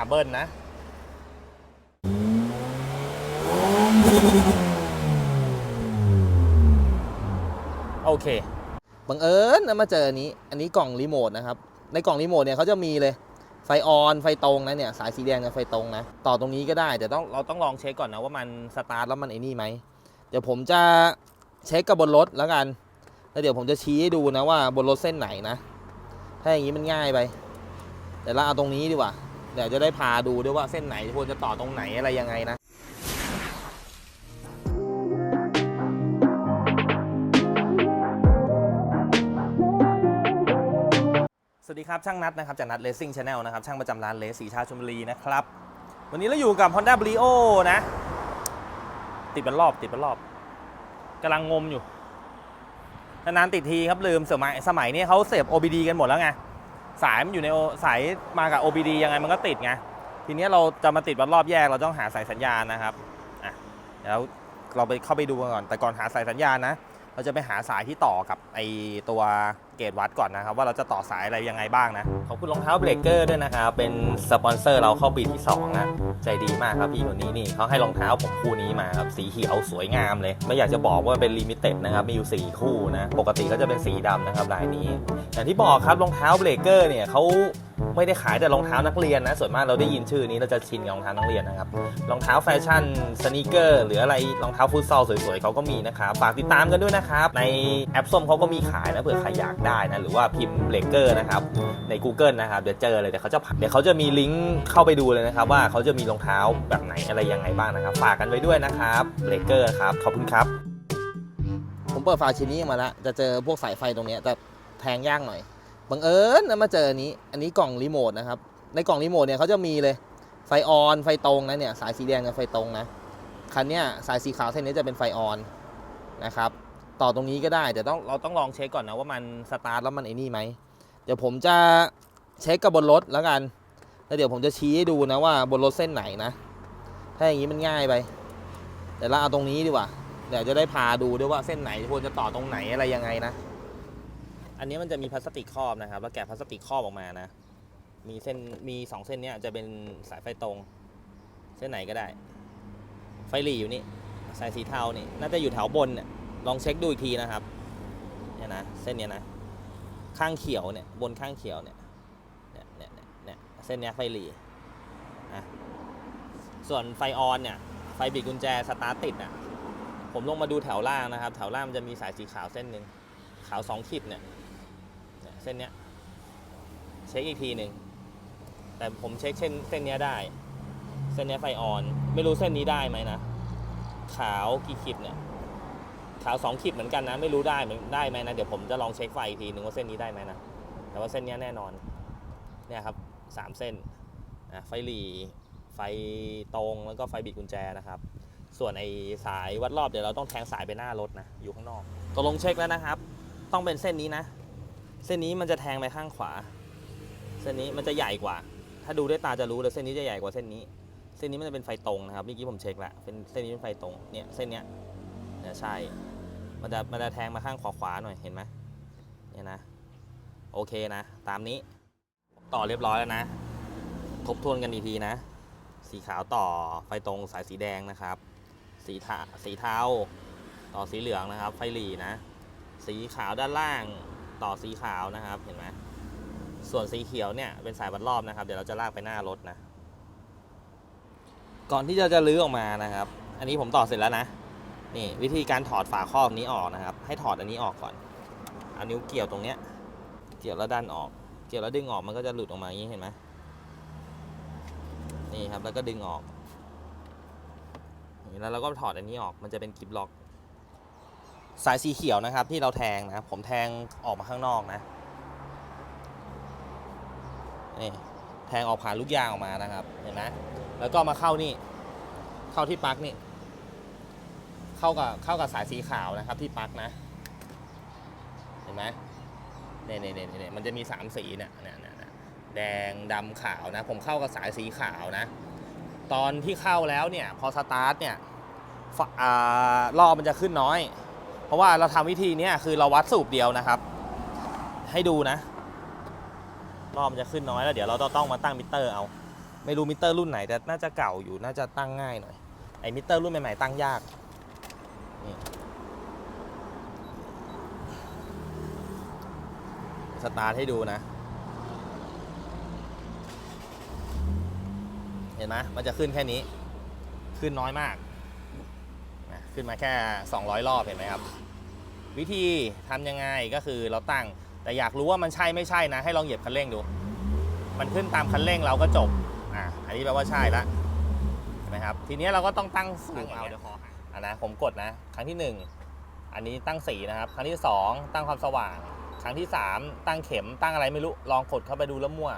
าเบิลนะ โอเค บังเอิญนะมาเจออันนี้ อันนี้กล่องรีโมทนะครับ ในกล่องรีโมทเนี่ยเขาจะมีเลย ไฟออน ไฟตรงนะเนี่ย สายสีแดงกับไฟตรงนะ ต่อตรงนี้ก็ได้ แต่ต้องเราต้องลองเช็คก่อนนะว่ามันสตาร์ทแล้วมันไอ้นี่ไหม เดี๋ยวผมจะเช็คกับบนรถแล้วกัน แล้วเดี๋ยวผมจะชี้ให้ดูนะว่าบนรถเส้นไหนนะ ถ้าอย่างนี้มันง่ายไปเดี๋ยวเราเอาตรงนี้ดีกว่า ดี๋ยวจะได้พาดูด้วยว่าเส้นไหนควรจะต่อตรงไหนอะไรยังไงนะสวัสดีครับช่างนัดนะครับจากนัดเลสซิ่งชาแนลนะครับช่างประจำร้านเลสสีชาชลบุรีนะครับ วันนี้เราอยู่กับ Honda Brio นะ ติดเป็นรอบติดเป็นรอบกำลังงมอยู่นานๆติดทีครับลืมสมัยสมัยนี้เขาเสียบ OBD กันหมดแล้วไง สายมันอยู่ในสายมากับ OBD ยังไงมันก็ติดไง ทีนี้เราจะมาติดวัดรอบแยกเราต้องหาสายสัญญาณนะครับอะเดี๋ยวเราไปเข้าไปดูกันก่อน แต่ก่อนหาสายสัญญาณนะ เราจะไปหาสายที่ต่อกับไอตัวเกตวัดก่อนนะครับ ว่าเราจะต่อสายอะไรยังไงบ้างนะ ขอบคุณรองเท้าเบรกเกอร์ด้วยนะครับ เป็นสปอนเซอร์เราเข้าปีที่2นะใจดีมากครับพี่คนนี้นี่เขาให้รองเท้าผมคู่นี้มาครับ สีเขียวสวยงามเลย ไม่อยากจะบอกว่าเป็นลิมิเต็ดนะครับ มีอยู่ 4 คู่นะ ปกติก็จะเป็นสีดำนะครับลายนี้ อย่างที่บอกครับรองเท้าเบรกเกอร์เนี่ยเขา ไม่ได้ขายแต่รองเท้านักเรียนนะ ส่วนมากเราได้ยินชื่อนี้เราจะชินกับรองเท้านักเรียนนะครับ รองเท้าแฟชั่นสนีเกอร์หรืออะไรรองเท้าฟุตซอลสวยๆเขาก็มีนะครับ ฝากติดตามกันด้วยนะครับ ในแอปส้มเขาก็มีขายนะเผื่อใครอยากได้นะ หรือว่าพิมพ์เบรกเกอร์นะครับ ใน Google นะครับ เดี๋ยวเจอเลยเดี๋ยวเขาจะเดี๋ยวเขาจะมีลิงก์เข้าไปดูเลยนะครับ ว่าเขาจะมีรองเท้าแบบไหนอะไรยังไงบ้างนะครับ ฝากกันไว้ด้วยนะครับเบรกเกอร์ครับขอบคุณครับ ผมเปิดฝาชิ้นนี้มาแล้วจะเจอพวกสายไฟตรงเนี้ยแต่แทงยากหน่อย บังเอิญนะมาเจออันนี้ อันนี้กล่องรีโมทนะครับ ในกล่องรีโมทเนี่ยเขาจะมีเลยไฟออนไฟตรงนะเนี่ยสายสีแดงกับไฟตรงนะคันเนี้ยสายสีขาวเส้นนี้จะเป็นไฟออนนะครับต่อตรงนี้ก็ได้แต่ต้องเราต้องลองเช็คก่อนนะว่ามันสตาร์ทแล้วมันไอ้นี่ไหมเดี๋ยวผมจะเช็คกับบนรถแล้วกันแล้วเดี๋ยวผมจะชี้ให้ดูนะว่าบนรถเส้นไหนนะ ถ้าอย่างนี้มันง่ายไปเดี๋ยวเราเอาตรงนี้ดีกว่าเดี๋ยวจะได้พาดูด้วยว่าเส้นไหนควรจะต่อตรงไหนอะไรยังไงนะ อันนี้มันจะมีพลาสติกครอบนะครับ แล้วแกะพลาสติกครอบออกมานะ มีเส้นมีสองเส้นเนี้ยจะเป็นสายไฟตรง เส้นไหนก็ได้ ไฟหลีอยู่นี่สายสีเทานี่น่าจะอยู่แถวบนเนี่ยลองเช็คดูอีกทีนะครับเนี่ยนะเส้นเนี้ยนะข้างเขียวเนี่ยบนข้างเขียวเนี่ยเนี่ยเนี่ยเนี่ยเส้นเนี้ยไฟหลีนะส่วนไฟออนเนี่ยไฟบิดกุญแจสตาร์ติดน่ะผมลงมาดูแถวล่างนะครับ แถวล่างมันจะมีสายสีขาวเส้นหนึ่งขาวสองขีดเนี่ย เส้นเนี้ยเช็คอีกทีหนึ่งแต่ผมเช็คเส้นเส้นเนี้ยได้ เส้นเนี้ยไฟออน ไม่รู้เส้นนี้ได้ไหมนะ ขาวกี่ขีดเนี่ย ขาวสองขีดเหมือนกันนะ ไม่รู้ได้ได้ไหมนะ เดี๋ยวผมจะลองเช็คไฟอีกทีหนึ่งว่าเส้นนี้ได้ไหมนะ แต่ว่าเส้นเนี้ยแน่นอน เนี่ยครับสามเส้นนะไฟหลีไฟตรงแล้วก็ไฟบิดกุญแจนะครับ ส่วนไอสายวัดรอบเดี๋ยวเราต้องแทงสายไปหน้ารถนะ อยู่ข้างนอกตกลงเช็คแล้วนะครับ ต้องเป็นเส้นนี้นะ เส้นนี้มันจะแทงไปข้างขวา เส้นนี้มันจะใหญ่กว่า ถ้าดูด้วยตาจะรู้เลยเส้นนี้จะใหญ่กว่าเส้นนี้ เส้นนี้มันจะเป็นไฟตรงนะครับเมื่อกี้ผมเช็คแล้วเป็นเส้นนี้เป็นไฟตรงเนี่ยเส้นเนี้ยเนี่ยใช่ มันจะมันจะแทงมาข้างขวาขวาหน่อยเห็นไหมเนี่ยนะ โอเคนะ ตามนี้ต่อเรียบร้อยแล้วนะ ทบทวนกันอีกทีนะ สีขาวต่อไฟตรงสายสีแดงนะครับ สีเทาสีเทาต่อสีเหลืองนะครับ ไฟหลีนะ สีขาวด้านล่าง ต่อสีขาวนะครับเห็นไหมส่วนสีเขียวเนี่ยเป็นสายวัดรอบนะครับ เดี๋ยวเราจะลากไปหน้ารถนะ ก่อนที่จะจะลื้อออกมานะครับ อันนี้ผมต่อเสร็จแล้วนะ นี่วิธีการถอดฝาครอบนี้ออกนะครับ ให้ถอดอันนี้ออกก่อน เอานิ้วเกี่ยวตรงเนี้ย เกี่ยวแล้วดันออก เกี่ยวแล้วดึงออกมันก็จะหลุดออกมาอย่างนี้เห็นไหมนี่ครับแล้วก็ดึงออกแล้วเราก็ถอดอันนี้ออก มันจะเป็นกิบล็อก สายสีเขียวนะครับที่เราแทงนะผมแทงออกมาข้างนอกนะนี่แทงออกผ่านลูกยางออกมานะครับเห็นไหมแล้วก็มาเข้านี่ เข้าที่ปลั๊กนี่ เข้ากับเข้ากับสายสีขาวนะครับที่ปลั๊กนะเห็นไหมเนี่ยเนี่ยเนี่ยเนี่มันจะมีสามสีเนี่ยเนี่ยเนี่ยแดงดำขาวนะ ผมเข้ากับสายสีขาวนะ ตอนที่เข้าแล้วเนี่ย พอสตาร์ทเนี่ยอ่ารอบมันจะขึ้นน้อย เพราะว่าเราทำวิธีนี้คือเราวัดสูบเดียวนะครับ ให้ดูนะ รอบมันจะขึ้นน้อยแล้วเดี๋ยวเราต้องมาตั้งมิเตอร์เอา ไม่รู้มิเตอร์รุ่นไหนแต่น่าจะเก่าอยู่น่าจะตั้งง่ายหน่อยไอ้มิเตอร์รุ่นใหม่ๆตั้งยากสตาร์ทให้ดูนะ เห็นไหมมันจะขึ้นแค่นี้ ขึ้นน้อยมาก ขึ้นมาแค่ 200 รอบเห็นไหมครับ วิธีทำยังไงก็คือเราตั้ง แต่อยากรู้ว่ามันใช่ไม่ใช่นะ ให้ลองเหยียบคันเร่งดู มันขึ้นตามคันเร่งเราก็จบอะอันนี้แปลว่าใช่ละเห็นไหมครับ ทีนี้เราก็ต้องตั้งสูงเอาเดี๋ยวขออะนะผมกดนะ ครั้งที่ 1 อันนี้ตั้งสีนะครับ ครั้งที่ 2 ตั้งความสว่าง ครั้งที่ 3 ตั้งเข็มตั้งอะไรไม่รู้ลองกดเข้าไปดูแล้วมั่ว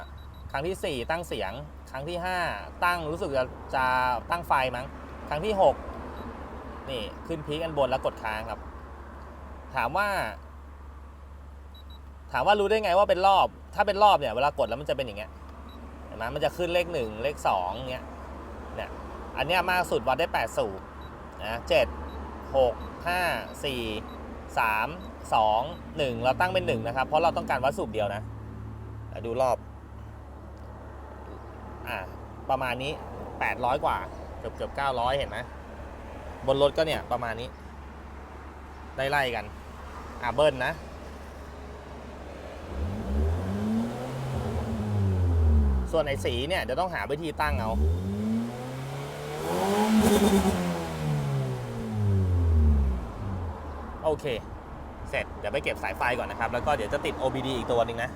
ครั้งที่ 4 ตั้งเสียง ครั้งที่ 5 ตั้งรู้สึกจะจะตั้งไฟมั้ง ครั้งที่ 6 นี่ขึ้นพีคอันบนแล้วกดค้างครับ ถามว่า ถามว่ารู้ได้ไงว่าเป็นรอบ ถ้าเป็นรอบเนี่ยเวลากดแล้วมันจะเป็นอย่างเงี้ยเห็นไหมมันจะขึ้นเลขหนึ่งเลขสองเงี้ยเนี่ยอันเนี้ยมากสุดวัดได้แปดสูบนะเจ็ดหกห้าสี่สามสองหนึ่งเราตั้งเป็นหนึ่งนะครับ เพราะเราต้องการวัดสูบเดียวนะดูรอบอ่าประมาณนี้แปดร้อยกว่า เกือบเกือบเก้าร้อยเห็นไหม บนรถก็เนี่ยประมาณนี้ ไล่ๆกัน อ่าเบิ้ลนะส่วนไอ้สีเนี่ยเดี๋ยวต้องหาวิธีตั้งเอา โอเค เสร็จ เดี๋ยวไปเก็บสายไฟก่อนนะครับ แล้วก็เดี๋ยวจะติด OBD อีกตัวหนึ่งนะ